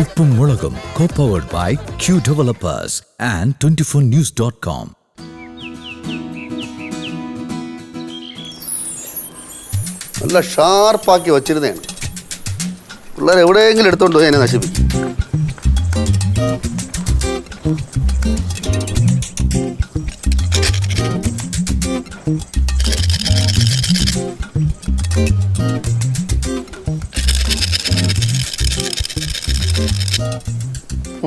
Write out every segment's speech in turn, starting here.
ഉപ്പും മുളകും കോ by Q developers and twenty four news dot com നല്ല ഷാർപ്പാക്കി വച്ചിരുന്നതാണ് പിള്ളേർ എവിടെയെങ്കിലും എടുത്തോണ്ട് പോയി എന്നെ നശിപ്പിക്കും.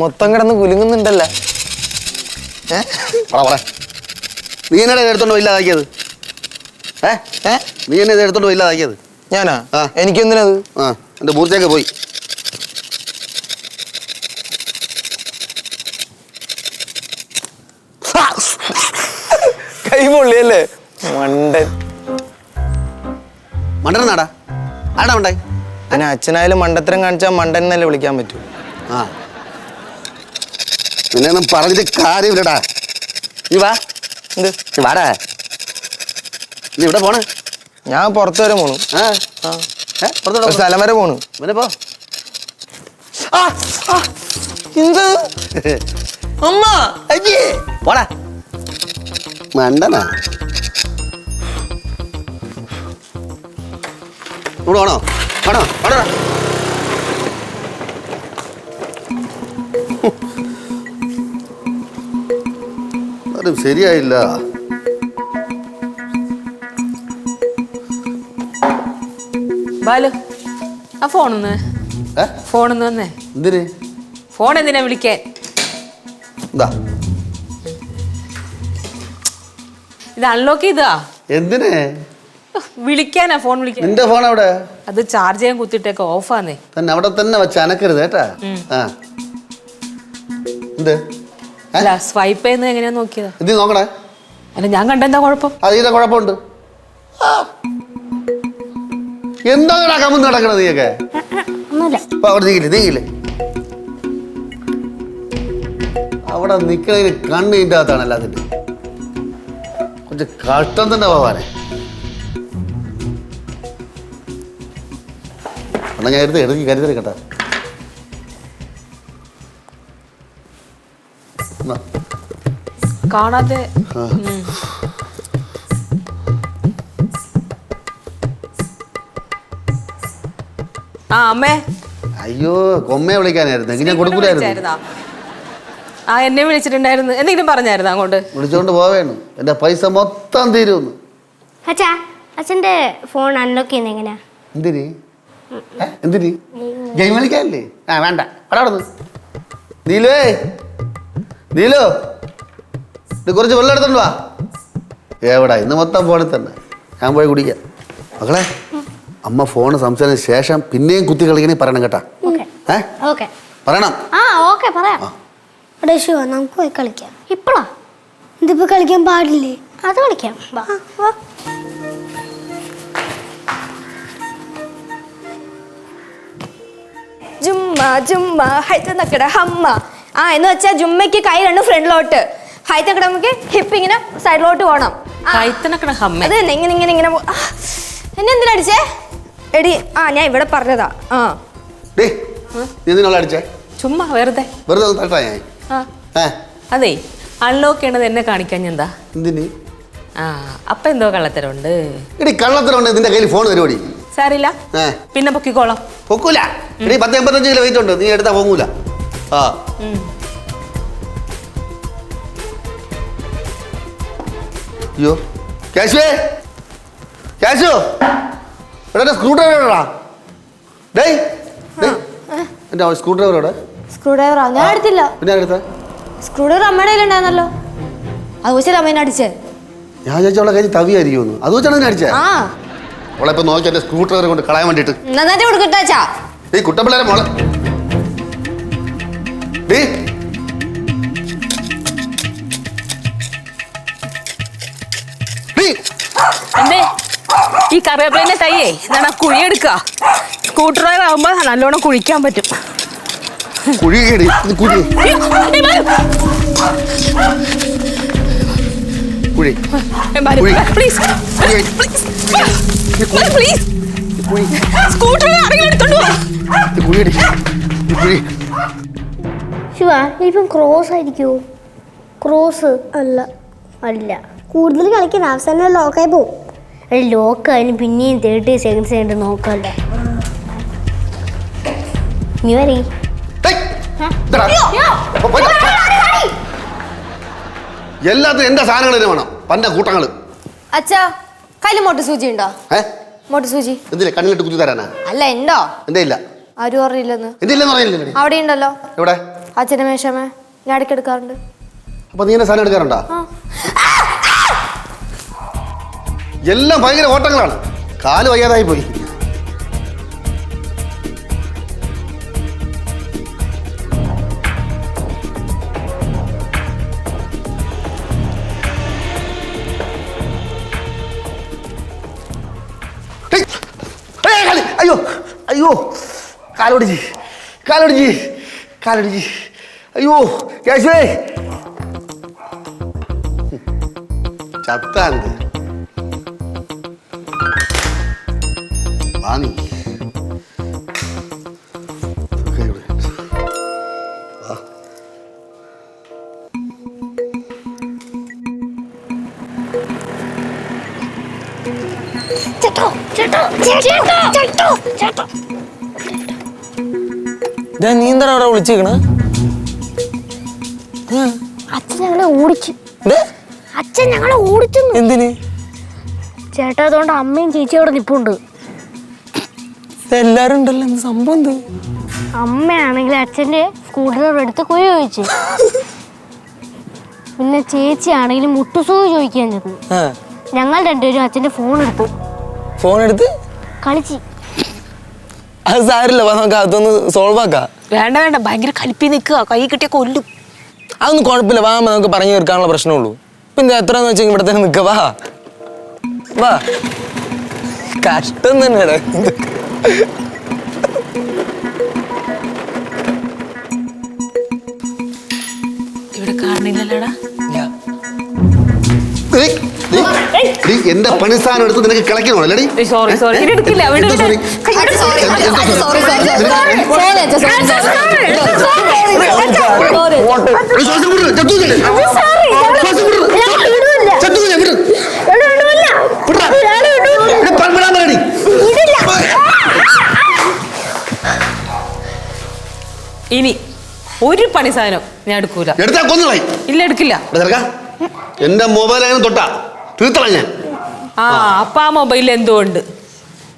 മൊത്തം കിടന്ന് കുലുങ്ങുന്നുണ്ടല്ലേ? പറ പറ. നീ എന്നാ എടുത്തോണ്ട് ഇല്ലാതാക്കിയത്? ഏ? ഏ? നീ എന്നെ എടുത്തോണ്ട് ഇല്ലാതാക്കിയത്? ഞാനാ? ആ. എനിക്കെന്തിനത് ആ എന്റെ മൂർച്ചയൊക്കെ പോയി. കൈ പൊള്ളിയല്ലേ? മണ്ടൻ. മണ്ടൻ നാടാ ആടാ ഉണ്ടായി പിന്നെ അച്ഛനായാലും മണ്ടത്തരം കാണിച്ചാൽ മണ്ടൻ എന്നല്ലേ വിളിക്കാൻ പറ്റൂ. ആ. നിന്നെ ഒന്നും പറഞ്ഞിട്ട് കാര്യമില്ലടാ. നീ വാ. എന്ത്? നീ വാടാ. നീ ഇവിടെ പോണേ? ഞാൻ പുറത്ത് വരെ പോണു. ആ. ആ. ഏ? പുറത്തോട്ട് ഒരു സ്ഥലം വരെ പോണു. പിന്നെ പോ. ആ, ആ, എന്ത്? അമ്മ. അയ്യേ. പോടാ. മണ്ടനാ. ഇവിടെ വേണോ? വേണോ? വേണോ അതും ശരിയായില്ല. ബാലു ആ ഫോണൊന്ന്. ഏ? ഫോണൊന്ന് വന്നേ. എന്തിന്? ഫോൺ എന്തിനാ വിളിക്കാൻ? എന്താ ഇത് അൺലോക്ക് ചെയ്താ എന്തിന്? വിളിക്കാനാ ഫോൺ വിളിക്കാൻ. നിന്റെ ഫോൺ അവിടെ അത് ചാർജ് ചെയ്യാൻ കുത്തിട്ടേക്ക് ഓഫാന്നേ തന്നെ അവിടെ തന്നെ വെച്ച് അനക്കരുത് കേട്ടാ. ആ. എന്ത്? അല്ല സ്വൈപ്പ് ചെയ്യുന്നത് എങ്ങനെയാ നോക്കിയത്? ഇത് നോക്കണേ? അല്ല ഞാൻ കണ്ടെന്താ കുഴപ്പം? അതിന്റെ കുഴപ്പമുണ്ട്. എന്താ കമ്പ് നടക്കണത് നീയൊക്കെ? ഒന്നുമില്ല. അപ്പൊ അവിടെ നീങ്ങില്ലേ നീങ്ങില്ലേ അവിടെ നിക്കണതിന് കണ്ണ് ഇതിന്റെ അകത്താണ് എല്ലാത്തിന്റെ കുറച്ച് കഷ്ടം തന്നെ പോവാനെ എന്നാ ഞാൻ എടുത്ത് എടുക്കി കരുതൽ കേട്ടാ കാണാതെ. ആ അമ്മേ. അയ്യോ കൊമ്മയെ വിളിക്കാനായിരുന്നു. എങ്ങനെ കൊടുക്കൂലായിരുന്നു? വിളിച്ചായിരുന്നാ? ആ എന്നെ വിളിച്ചിട്ടുണ്ടായിരുന്നു. എന്തെങ്കിലും പറഞ്ഞായിരുന്നു അങ്ങോട്ട്? വിളിച്ചോണ്ട് പോവേണു. എന്റെ പൈസ മൊത്തം തീരുന്നു. അച്ഛാ അച്ഛന്റെ ഫോൺ അൺലോക്ക് ചെയ്യുന്നത് എങ്ങനെയാ? എന്തിന്? ഏ? എന്തിന്? ഗെയിം കളിക്കാനല്ലേ? ആ വേണ്ട. അവിടെ നീലുവേ നീലു ഇത് കുറച്ച് വെള്ളം എടുത്തോണ്ട് വാ. എവിടാ? ഇന്ന് മൊത്തം ഫോണിൽ തന്നെ. ഞാൻ പോയി കുടിക്കാം. മകളെ അമ്മ ഫോൺ സംസാരിച്ച ശേഷം പിന്നെയും കുത്തി കളിക്കണേ പറയണം കേട്ടാ. ഓക്കെ. ഏ? ഓക്കെ. പറയണം. ആ ഓക്കെ പറയാം. എടാ ശിവ നമുക്ക് പോയി കളിക്കാം. ഇപ്പോഴാ ഇതിപ്പോ കളിക്കാൻ പാടില്ലേ? അത് കളിക്കാം. വാ, വാ. ജുമ്മ ജുമ്മ ഹൈത്ത് നക്കട ഹമ്മ. ആ എന്ന് വെച്ചാൽ ജുമ്മയ്ക്ക് കൈ രണ്ട് ഫ്രണ്ടിലോട്ട്. ഹൈത്ത് നക്കട നമുക്ക് ഹിപ്പ് ഇങ്ങനെ സൈഡിലോട്ട് പോകണം അത് തന്നെ ഇങ്ങനെ ഇങ്ങനെ ഇങ്ങനെ എന്നെ എന്തിനാ അടിച്ചേ? എടി ആ ഞാൻ ഇവിടെ പറഞ്ഞതാ. ആ. അടിച്ചേ? ചുമ്മാ വെറുതെ. വെറുതെ അതെ അൺലോക്ക് ചെയ്യണത് എന്നെ കാണിക്കാൻ എന്താ? എന്തിന്? ആ അപ്പൊ എന്തോ കള്ളത്തരമുണ്ട്. എടി കള്ളത്തരമുണ്ട് നിന്റെ കയ്യിൽ ഫോൺ തരുമോടി സാറില്ല പിന്നെ പൊക്കിക്കോളാം. പൊക്കൂല. എടി പത്ത് എൺപത്തഞ്ച് കിലോ വെയിറ്റ് ഉണ്ട്. നീ എടുത്താ പോകൂല ആ. അയ്യോ. കാശുവേ. കാശു. എടാ സ്ക്രൂ ഡ്രൈവർ എവിടെടാ? ഡേയ് എന്റെ സ്ക്രൂ ഡ്രൈവർ എവിടെ? സ്ക്രൂ ഡ്രൈവറാ ഞാൻ എടുത്തില്ല. പിന്നെ എടുത്ത സ്ക്രൂ ഡ്രൈവർ അമ്മയുടെ കയ്യിലുണ്ടായിരുന്നല്ലോ അത് വെച്ചാൽ അമ്മേനെ അടിച്ചേ. ഞാൻ ചോദിച്ചാൽ അവളെ കയ്യിൽ തവിയായിരിക്കുമെന്ന്. അത് വെച്ചാണ് ഞാൻ അടിച്ചേ. ആ. അവളെ ഇപ്പൊ നോക്കി എന്റെ സ്ക്രൂ ഡ്രൈവർ കൊണ്ട് കളയാൻ വേണ്ടിട്ട് നന്നായിട്ട് കൊടുക്കട്ടാച്ചാ ഈ കുട്ടപ്പിള്ളേരെ മോളെ. ഡേ ഈ കറിവേപ്പിലിന്റെ തയ്യേ കുഴി കുഴിയെടുക്കുക. സ്കൂട്ടർ ഡ്രൈവർ ആകുമ്പോ നല്ലോണം കുഴിക്കാൻ പറ്റും. കുഴി. കുഴി. പ്ലീസ് സ്കൂട്ടർ ആരെങ്കിലും എടുത്തോണ്ട് കുഴി. ശിവ ഇപ്പം ക്രോസ് ആയിരിക്കുമോ ക്രോസ് അല്ല അല്ല കൂടുതൽ കളിക്കുന്ന അവസാനം ലോക്കായി പോവും ലോക്ക് അതിന് പിന്നെയും തേർട്ടി സെക്കൻഡ്സ് കഴിഞ്ഞിട്ട് നോക്കണ്ടേ നീ വരീ. എല്ലാത്തിനും എന്റെ സാധനങ്ങൾ തന്നെ വേണം? പന്റെ കൂട്ടങ്ങൾ അച്ഛാ കയ്യിൽ മോട്ട് സൂചി ഉണ്ടോ? മോട്ട് സൂചി. എന്തില്ല? കണ്ണിലിട്ട് കുത്തി തരാനാ? അല്ല ഉണ്ടോ? എന്റെ ഇല്ല. ആരും അറിയില്ലെന്ന്. എന്തില്ലെന്ന് അറിയില്ലേ അവിടെ ഉണ്ടല്ലോ. എവിടെ? അച്ഛനെ മേശമേ ഞാൻ ഇടയ്ക്ക് എടുക്കാറുണ്ട്. അപ്പൊ നീ എന്നെ സാധനം എടുക്കാറുണ്ടോ? എല്ലാം ഭയങ്കര ഓട്ടങ്ങളാണ്. കാൽ വയ്യാതായി പോയി! അയ്യോ അയ്യോ. കാലോടിജി കാലോടിജി കാലോടിജി അയ്യോ കേശവേ. ചത്താന്ത് വാങ്ങി ചേട്ടോ ചേട്ടോ ചേട്ടോ ചേട്ടോ ചേട്ടോ ഇതാ നീ എന്താ അവിടെ വിളിച്ചേക്കണ അച്ഛൻ ഞങ്ങളെ ഓടിച്ചു. അച്ഛൻ ഞങ്ങളെ ഓടിച്ചു. എന്തിന്? ചേട്ടാ അതുകൊണ്ട് അമ്മയും ചേച്ചിയും അവിടെ നിപ്പുണ്ട്. എല്ലാരും ഉണ്ടല്ലോ എന്ത് സംഭവം എന്ത് അമ്മയാണെങ്കിൽ അച്ഛന്റെ സ്കൂട്ടർ എടുത്ത് കുഴി ചോദിച്ചു. പിന്നെ ചേച്ചി ആണെങ്കിലും മുട്ടുസൂ ചോദിക്കാൻ ചെന്നു. ഞങ്ങൾ രണ്ടുപേരും അച്ഛന്റെ ഫോൺ എടുത്തു. ഫോൺ എടുത്ത്? കളിച്ചു. അത് സാരില്ല വാ നമുക്ക് അതൊന്ന് സോൾവ് ആക്കാം. വേണ്ട വേണ്ട ഭയങ്കര കലിപ്പി നിൽക്കുക കൈ കിട്ടിയ കൊല്ലും. അതൊന്നും കുഴപ്പമില്ല വാ നമുക്ക് പറഞ്ഞു തീർക്കാനുള്ള പ്രശ്നമുള്ളൂ. പിന്നെ എത്രയെന്ന് വെച്ചാൽ ഇവിടെ തന്നെ നിൽക്കുക വാ. വാ. കഷ്ടം തന്നെയാണ്. ഇവിടെ കാണില്ലല്ലോടാ എന്റെ പണിസ്ഥാനം എടുത്ത് നിനക്ക് കിളയ്ക്കണോ അല്ലടി സോറി സോറി എടുക്കില്ല? സോറി സോറി ഇനി ഒരു പണി സാധനം ഞാൻ എടുക്കൂല. എടുത്താ കൊന്നുകളായി. ഇല്ല എടുക്കില്ല. എന്റെ മൊബൈൽ അങ്ങനെ തൊട്ടാ. തീർത്തള ഞാൻ. ആ അപ്പ ആ മൊബൈലിൽ എന്തോ ഉണ്ട്?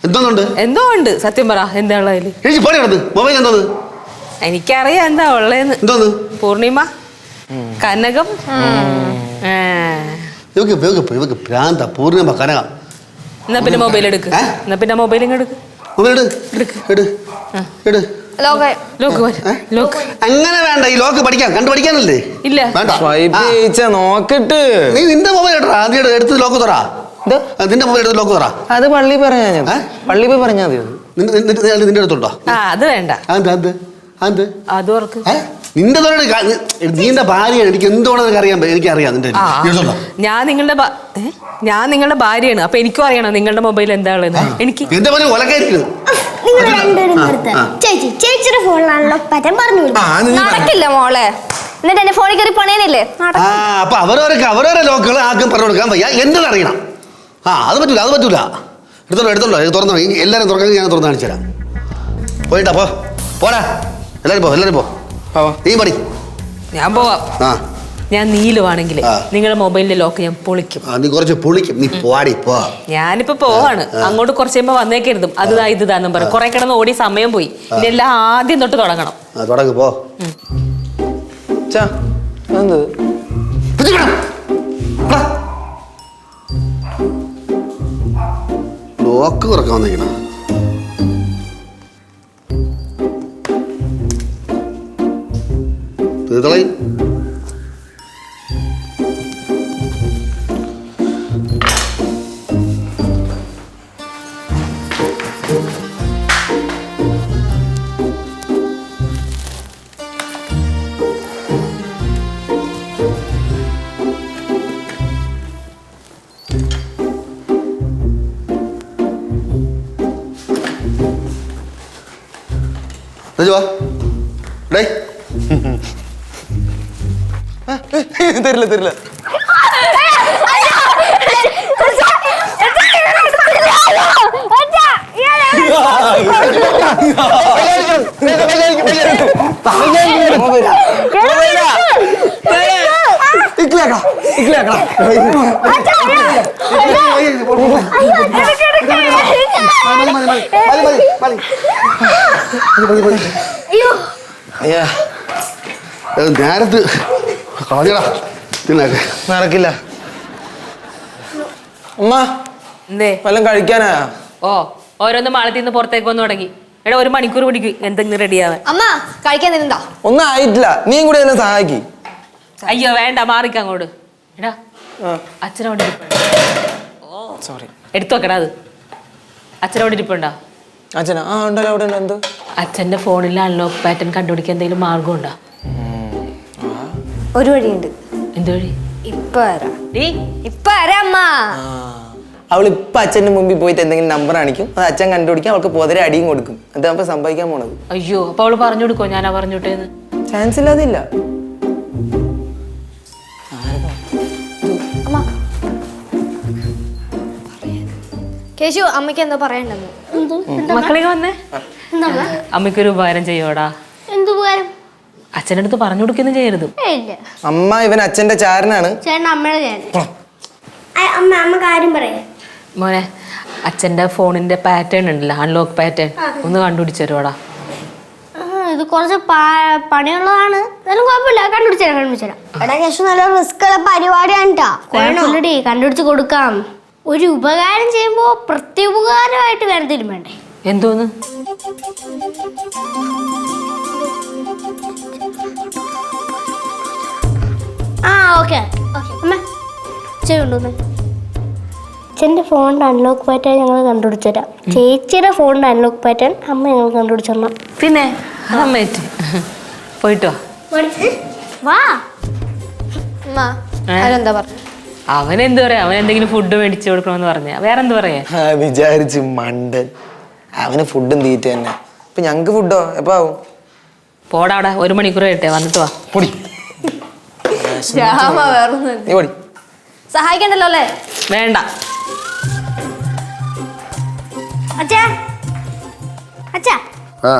എന്തോന്നുണ്ട്? എന്തോ ഉണ്ട്? സത്യം പറ എന്താ എനിക്ക് മൊബൈൽ എന്തോന്ന്? എനിക്കറിയാം എന്താ ഉള്ളതെന്ന് എന്തോന്ന്? പൂർണിമ കനകം. ആ. ഇവക്ക് ഇവക്ക് ഇവക്ക് ഭ്രാന്ത. പൂർണിമ കനകം. എന്നാ പിന്നെ മൊബൈൽ എടുക്ക്? എന്നാ പിന്നെ മൊബൈൽ എടുക്ക്. മൊബൈൽ എടുക്ക്. എടുക്ക് എടു അങ്ങനെ വേണ്ട ഈ ലോക്ക് പഠിക്കാം കണ്ടു പഠിക്കാനല്ലേ? ഇല്ല. വേണ്ട. നോക്കിട്ട്. നീ നിന്റെ മൊബൈൽ എടുടാ ആദ്യം എടു- എടുത്ത് ലോക്ക് തുറ. നിന്റെ മൊബൈൽ എടുത്ത് ലോക്ക് തുറ. അത് പള്ളി പറഞ്ഞാ? പള്ളി പോയി പറഞ്ഞാൽ മതി നിന്റെ അടുത്തുണ്ടോ? ആ അത് വേണ്ട. അത് അത് അത് ഓർക്ക്? നിന്റെ നീന്റെ ഭാര്യയാണ്. എനിക്ക് എന്തുകൊണ്ടെന്ന് അറിയാൻ എനിക്ക് അറിയാം നിന്റെ ഞാൻ നിങ്ങളുടെ ഞാൻ നിങ്ങളുടെ ഭാര്യയാണ്. അപ്പൊ എനിക്കും അറിയണം നിങ്ങളുടെ മൊബൈൽ എന്താണെന്ന് എനിക്ക് എന്റെ പോലെ ഒലക്കായിരിക്കുന്നത് നിങ്ങൾ രണ്ടുപേരും നിർത്ത. ചേച്ചി ചേച്ചിയുടെ ഫോണിലാണല്ലോ പറ്റം പറഞ്ഞു വിടും നടക്കില്ല മോളെ. എന്നിട്ട് എന്റെ ഫോണിൽ കയറി പണയനില്ലേ ആ അപ്പൊ അവരവരൊക്കെ അവരവരെ ലോക്കുകൾ ആർക്കും പറഞ്ഞു കൊടുക്കാൻ വയ്യ. എന്റേത് അറിയണം. ആ അത് പറ്റൂല അത് പറ്റൂല. എടുത്തോളൂ എടുത്തോളൂ. ഇത് തുറന്നോ എല്ലാവരും തുറക്കാൻ ഞാൻ തുറന്ന് കാണിച്ചു തരാം. പോയിട്ടാ പോ. പോടാ. എല്ലാവരും പോ എല്ലാവരും പോ. നീ പടി. ഞാൻ പോവാം. ആ. ഞാൻ നീലുവാണെങ്കിൽ. നിങ്ങളുടെ മൊബൈലിന്റെ ലോക്ക് ഞാൻ പൊളിക്കും. നീ കുറച്ച് പൊളിക്കും. നീ പോടി പോ. ഞാനിപ്പോ പോവാണ്. അങ്ങോട്ട് കുറച്ച് കഴിയുമ്പോ വന്നേക്കരുതും. അത് ഇതാന്നും പറയും. കുറെ കിടന്ന് ഓടി സമയം പോയി. ഇതെല്ലാം ആദ്യം തൊട്ട് തുടങ്ങണം. ആ പോ. ലോക്ക് തുറക്കാൻ വന്നിരിക്കണം തീർത്തളയും വാ ഡേ തരില്ല തരില്ല മതി, മതി, മതി, മതി, മതി, മതി, മതി. അയ്യാ ഏ, നേരത്ത് കളഞ്ഞടാ തിന്നേക്കെ നടക്കില്ല. അമ്മ എന്തേ? വല്ലതും കഴിക്കാനാ ഓ ഓരോന്ന് മാളത്തിൽ നിന്ന് പുറത്തേക്ക് വന്നു തുടങ്ങി. എടാ ഒരു മണിക്കൂർ പിടിക്കും. എന്തെങ്കിലും റെഡിയാവാൻ അമ്മ കഴിക്കാൻ നിന്നുണ്ടോ ഒന്നും ആയിട്ടില്ല. നീ കൂടെ എന്നെ സഹായിക്കി. അയ്യോ വേണ്ട മാറിക്ക അങ്ങോട്ട്. എടാ അച്ഛനോട് സോറി എടുത്തു വെക്കടാ അത്. അച്ഛനോട് ഇരിപ്പുണ്ടോ? അച്ഛനാ? ആ ഉണ്ടല്ലോ അവിടെ ഉണ്ട്. എന്തോ? അച്ഛന്റെ ഫോണിൽ അൺലോക്ക് പാറ്റേൺ കണ്ടുപിടിക്കാൻ എന്തെങ്കിലും മാർഗം ഉണ്ടോ? ഒരു വഴിയുണ്ട്. എന്ത് വഴി? ഇപ്പൊ വരാം. ഇപ്പൊ വരാം അമ്മ. അവൾ ഇപ്പൊ അച്ഛന്റെ മുമ്പിൽ പോയിട്ട് എന്തെങ്കിലും നമ്പർ കാണിക്കും. അത് അച്ഛൻ കണ്ടുപിടിക്കും അവൾക്ക് പോതിരെ അടിയും കൊടുക്കും. അപ്പൊ സംഭവിക്കാൻ പോണത്. അയ്യോ അപ്പൊ അവൾ പറഞ്ഞു കൊടുക്കോ ഞാനാ പറഞ്ഞോട്ടേന്ന് ചാൻസ് ഇല്ലാതില്ല. അമ്മ. കേശു അമ്മയ്ക്ക് എന്തോ പറയണ്ടെന്ന് മക്കളെ വന്നേ? എന്താ അമ്മയ്ക്കൊരു ഉപകാരം ചെയ്യോടാ. എന്ത് ഉപകാരം? അച്ഛന്റെ അടുത്ത് പറഞ്ഞു കൊടുക്കൊന്നും ചെയ്യരുത്. ഇല്ല. അമ്മ ഇവൻ അച്ഛന്റെ ചാരനാണ്. ചേട്ടൻ അമ്മയുടെ ഞാൻ അമ്മ അമ്മ കാര്യം പറയേ. മോനെ അച്ഛന്റെ ഫോണിന്റെ പാറ്റേൺ ഉണ്ടല്ലോ അൺലോക്ക് പാറ്റേൺ ഒന്ന് കണ്ടുപിടിച്ചു തരുവാടാ. ഇത് കുറച്ച് പണിയുള്ളതാണ്. എന്നാലും കുഴപ്പമില്ല കണ്ടുപിടിച്ചേരാം കണ്ടുപിടിച്ചേരാം എടാ കേശു നല്ല റിസ്ക് ഉള്ള പരിപാടിയാണ് ട്ടാ. കുഴപ്പമില്ലടി കണ്ടുപിടിച്ച് കൊടുക്കാം. ഒരു ഉപകാരം ചെയ്യുമ്പോൾ പ്രത്യുപകാരമായിട്ട് വേണ്ടതിലും വേണ്ടേ? എന്തോന്ന്? ആ ഓക്കെ. അമ്മ. ചെയ്യുണ്ടോന്ന് ചേച്ചിന്റെ ഫോണിന്റെ അൺലോക്ക് പാറ്റേൺ ഞങ്ങൾ കണ്ടുപിടിച്ചു തരാം. ചേച്ചിയുടെ ഫോണിന്റെ അൺലോക്ക് പാറ്റേൺ അമ്മ ഞങ്ങൾ കണ്ടുപിടിച്ചു തരണം. പിന്നെ? അതമ്മേറ്റ് പോയിട്ടോ വാ. അമ്മ അതെന്താ പറഞ്ഞു? അവൻ എന്ത് പറയാ? അവൻ എന്തെങ്കിലും ഫുഡ് മേടിച്ചു കൊടുക്കണമെന്ന് പറഞ്ഞ. വേറെ എന്ത് പറയാ വിചാരിച്ച് മണ്ടൻ. അവന് ഫുഡും തീറ്റ തന്നെ. ഇപ്പൊ ഞങ്ങക്ക് ഫുഡോ എപ്പോ ആവും? പോടാ അവിടെ. ഒരു മണിക്കൂർ കേട്ടെ വന്നിട്ട് വാ. പൊടി. സഹായിക്കണ്ടല്ലോ അല്ലേ? വേണ്ട. അച്ഛാ. അച്ഛാ. ആ.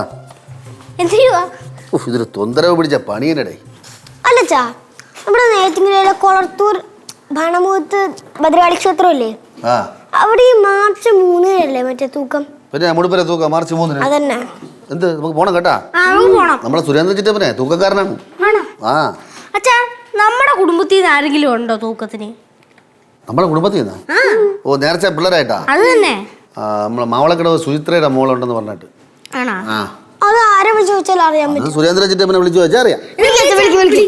എന്ത് ഉഫ്, ഇതൊരു തൊന്തരവ് പിടിച്ച പണിയനടേ അല്ലച്ചാ നമ്മുടെ നേറ്റിങ്ങരയിലെ കൊളത്തൂർ ഭണമുഖത്ത് ഭദ്രകാളി ക്ഷേത്രം ഇല്ലേ ആ. അവിടെ ഈ മാർച്ച് മൂന്നിനല്ലേ മറ്റേ തൂക്കം? പിന്നെ മുടിപ്പര തൂക്കം മാർച്ച് മൂന്നിന്. അതന്നെ. എന്ത് നമുക്ക് പോണം കേട്ടാ? ആ നമുക്ക് പോണം. നമ്മളെ സുരേന്ദ്ര ചിറ്റപ്പനെ തൂക്കക്കാരനാണ്. ആണോ? ആ. അച്ഛാ നമ്മുടെ കുടുംബത്തിൽ നിന്ന് ആരെങ്കിലും ഉണ്ടോ തൂക്കത്തിന്? നമ്മളെ കുടുംബത്തിൽ നിന്ന്? ഓ നേരത്തെ പിള്ളേരായിട്ടാ? അത് തന്നെ. നമ്മളെ മാവളക്കടവ് സുചിത്രയുടെ മോളുണ്ടെന്ന് പറഞ്ഞിട്ട്. ആണോ? ആ. അത് ആരെ വിളിച്ച് ചോദിച്ചാൽ അറിയാൻ അത് സുരേന്ദ്ര ചിറ്റപ്പനെ വിളിച്ചു വെച്ചാൽ അറിയാം.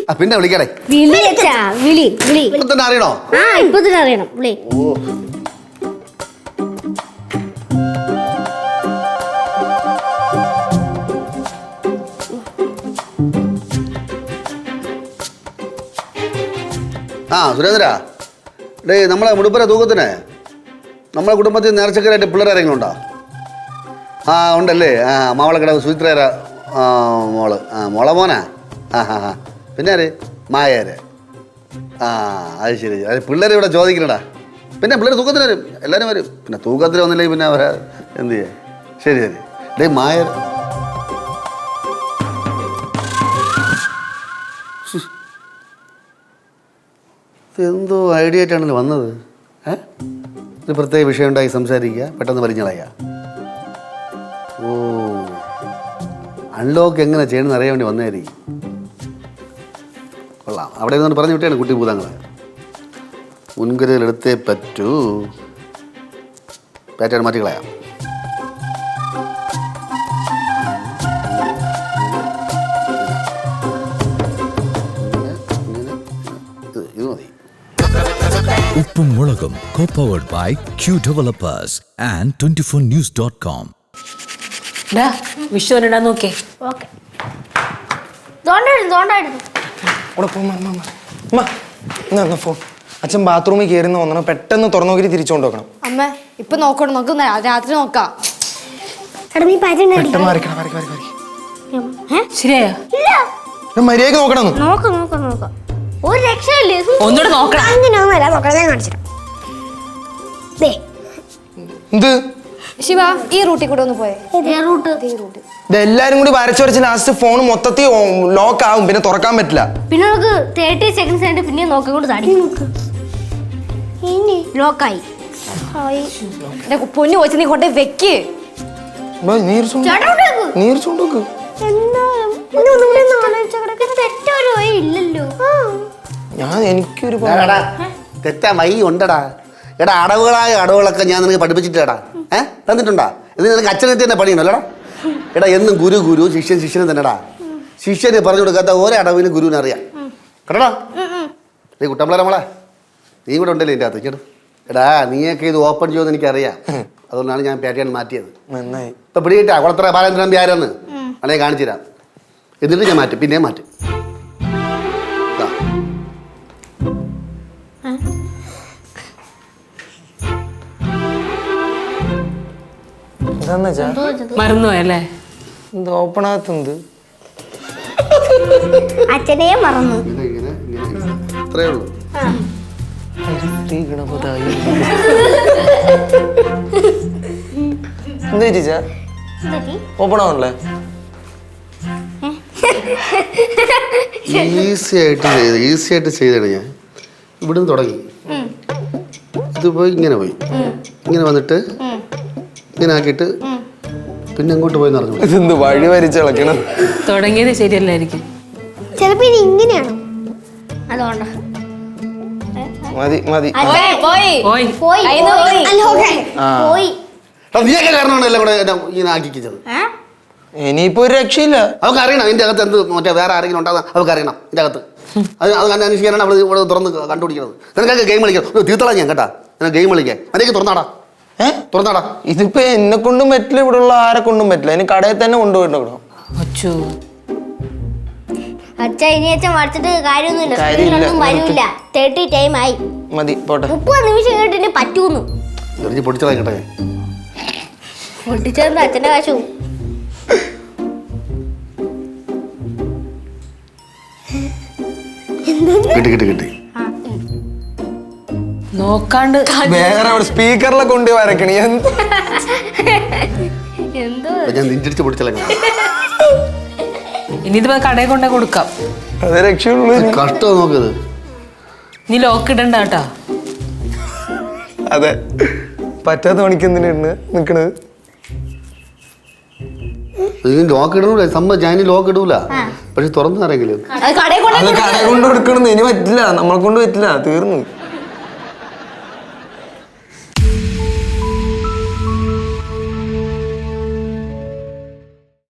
ആ, പിന്നെ വിളിക്കടേ. വിളി അച്ഛാ വിളി വിളി. ഇപ്പൊ തന്നെ അറിയണോ? ആ ഇപ്പൊ തന്നെ അറിയണം. വിളി. ആ സുരേന്ദ്ര. ഡേ നമ്മളെ മുടുപ്പര തൂക്കത്തിന്. നമ്മളെ കുടുംബത്തിൽ നേർച്ചക്കാരായിട്ട് പിള്ളേരാരെങ്കിലും ഉണ്ടോ? ആ ഉണ്ടല്ലേ. ആ മാവളെ സുചിത്രേര ആ മോൾ. ആ മോളെ മോനാ? ആ ഹാ ഹാ പിന്നെ ആര്? മായാര്. ആ അത് ശരി അത് പിള്ളേർ ഇവിടെ ചോദിക്കണടാ. പിന്നെ പിള്ളേർ തൂക്കത്തിന് വരും. എല്ലാവരും വരും. പിന്നെ തൂക്കത്തിന് വന്നില്ലെങ്കിൽ പിന്നെ അവരെ എന്ത് ചെയ്യാ? ശരി ശരി. ഡേ മായർ എന്തോ ഐഡിയ ആയിട്ടാണല്ലോ വന്നത്? ഏ? ഒരു പ്രത്യേക വിഷയം ഉണ്ടായി സംസാരിക്കുക പെട്ടെന്ന് പരിഞ്ഞളയുക ഓ. അൺലോക്ക് എങ്ങനെ ചെയ്യണമെന്ന് അറിയാൻ വേണ്ടി വന്നതായിരിക്കും. കൊള്ളാം. അവിടെ നിന്ന് പറഞ്ഞു വിട്ടാണ് കുട്ടി ഭൂതങ്ങൾ മുൻകരുതലെടുത്തേ പറ്റൂ. പാറ്റേൺ മാറ്റിക്കളയാം. മുളകും co-powered by Q Developers and 24news.com. ഡാ വിഷു വന്നിടാൻ നോക്കേ ഓക്കെ. തോണ്ടായിരുന്നു തോണ്ടായിരുന്നു അവിടെ പോ, അമ്മ, അമ്മ, അമ്മ. അമ്മ, ഇന്ന് വന്ന ഫോൺ അച്ഛൻ ബാത്റൂമിൽ കയറി പെട്ടെന്ന് തുറന്നു നോക്കി തിരിച്ചുകൊണ്ട് നോക്കണം. അമ്മ ഇപ്പൊ നോക്കണം നമുക്ക് ന- രാത്രി നോക്കാം. നീ പെട്ടെന്ന് ഇല്ല. നോക്കണം. നോക്ക് നോക്ക് നോക്കാം. ഒരു രക്ഷയില്ലേ. ഒന്നുകൂടെ നോക്കണം. ഞാൻ എന്ത്? ശിവ ഈ റൂട്ടിൽ കൂടെ ഒന്ന് പോയേ. റൂട്ട്? എല്ലാരും കൂടി വരച്ച് വരച്ച് ലാസ്റ്റ് ഫോൺ മൊത്തത്തിൽ ലോക്ക് ആവും പിന്നെ തുറക്കാൻ പറ്റില്ല. പിന്നെ നമുക്ക് തേർട്ടി സെക്കൻഡ്സ് ആയിട്ട് പിന്നെ നോക്കിക്കൊണ്ട് താടി ഇനി? ലോക്കായി എന്റെ പൊന്നു വെച്ച് നീ കൊണ്ടേ വെക്ക്. വഴി ഇല്ലല്ലോ ഞാൻ എനിക്കൊരു എടാ, തെറ്റാ മൈ ഉണ്ടടാ. എടാ അടവുകളായ അടവുകളൊക്കെ ഞാൻ നിനക്ക് പഠിപ്പിച്ചിട്ടേടാ. ഏഹ് തന്നിട്ടുണ്ടാ? ഇത് നിനക്ക് അച്ഛനെത്തി തന്നെ പണിയുണ്ടല്ലോടാ എടാ. എന്നും ഗുരു ഗുരു ശിഷ്യൻ ശിഷ്യനെ തന്നെടാ. ശിഷ്യന് പറഞ്ഞു കൊടുക്കാത്ത ഓരോ അടവിനും ഗുരുവിനെ അറിയാം. കേട്ടടാ? നീ കുട്ടമ്പിള നമ്മളെ നീ കൂടെ ഉണ്ടല്ലേ എന്റെ അകത്ത് ചേട്ടൻ എടാ നീയൊക്കെ ഇത് ഓപ്പൺ ചെയ്യുമെന്ന് എനിക്കറിയാം. അതുകൊണ്ടാണ് ഞാൻ പേറ്റയാണ് മാറ്റിയത്. ഇപ്പൊ പിടിയിട്ടാ കുളത്തറ ബാലേന്ദ്രൻ ആരെന്ന്? അല്ലെങ്കിൽ കാണിച്ചു തരാം എന്നിട്ട് ഞാൻ മാറ്റും പിന്നെ മാറ്റും. എന്താന്ന് പോയല്ലേ ഇത് ഓപ്പൺ ആകത്തുണ്ട് അച്ഛനെ മറന്നു ഉള്ളൂ. ശ്രീ ഗണപതായി എന്താ ചേച്ചാ ഓപ്പൺ ആവണല്ലേ ഈസി ആയിട്ട് ചെയ്ത് ഈസി ആയിട്ട് ചെയ്താണ് ഞാൻ. ഇവിടുന്ന് തുടങ്ങി. ഇത് പോയി ഇങ്ങനെ പോയി. ഇങ്ങനെ വന്നിട്ട് ഇങ്ങനെ ആക്കിയിട്ട് പിന്നെ അങ്ങോട്ട് പോയി നിറഞ്ഞു ഇതെന്ത് വഴി വരിച്ചിളക്കണം തുടങ്ങിയത് ശരിയല്ലായിരിക്കും. ചിലപ്പോ ഇത് ഇങ്ങനെയാണോ? അതുകൊണ്ടാ മതി മതി. പോയി പോയി. പോയി. പോയി അല്ല, ഓക്കേ. പോയി. നീയൊക്കെ കാരണമാണ് എല്ലാം കൂടെ എന്നെ ഇങ്ങനെ ആക്കിച്ചത് ഇനിയിപ്പോ ഒരു രക്ഷയില്ല. അവർക്ക് അറിയണം ഇതിന്റെ അകത്ത് എന്ത് മറ്റേ വേറെ ആരെങ്കിലും ഉണ്ടാകാൻ അവർക്ക് അറിയണം ഇതിന്റെ അകത്ത്. അത് അത് കണ്ട് അന്വേഷിക്കാനാണ് അവൾ ഇവിടെ തുറന്ന് കണ്ടുപിടിക്കുന്നത് നിനക്കൊക്കെ ഗെയിം കളിക്കാം തീർത്തളാ ഞാൻ കേട്ടാ. ഞാൻ ഗെയിം കളിക്കാൻ. അതിലേക്ക് തുറന്നാടാ. ഏ? തുറന്നാടാ. ഇതിപ്പോ എന്നെ കൊണ്ടും പറ്റില്ല ഇവിടെ ഉള്ള ആരെ കൊണ്ടും പറ്റില്ല. ഇനി കടയിൽ തന്നെ കൊണ്ടുപോയിട്ടോ അച്ചു അച്ഛ. ഇനി അച്ഛൻ മറിച്ചിട്ട് കാര്യമൊന്നുമില്ല. കാര്യമില്ല. സ്ക്രീനിലൊന്നും വരൂല തേർട്ടി ടൈം ആയി. മതി പോട്ടെ. മുപ്പത് നിമിഷം കേട്ടിട്ട് പറ്റൂന്നു എറിഞ്ഞ് പൊടിച്ചതാ കേട്ടെ പൊട്ടിച്ചെന്ന് അച്ഛന്റെ കാശു? പോവും. കിട്ടി കിട്ടി കിട്ടി. നോക്കാണ്ട് വേറെ സ്പീക്കറിലെ കൊണ്ട് വരക്കണി? എന്ത്? എന്തോ? ഞാൻ നെഞ്ചിടിച്ച് പൊടിച്ചല്ലേ ഇനി ഇത് കടയിൽ കൊണ്ടേ കൊടുക്കാം. അത് രക്ഷയുള്ളൂ. കഷ്ടോ നോക്കത് നീ ലോക്ക് ഇടണ്ട കേട്ടാ. അതെ. പറ്റാത്ത പണിക്ക് എന്തിനാണ് നിക്കണത് ലോക്ക് ഇടൂല സംഭവം ഞാൻ ലോക്ക് ഇടൂല. പക്ഷെ തുറന്നു ആരെങ്കിലും അത് കടയിൽ കൊണ്ട് ഇനി പറ്റില്ല. നമ്മളെ കൊണ്ട് പറ്റില്ല. തീർന്നു.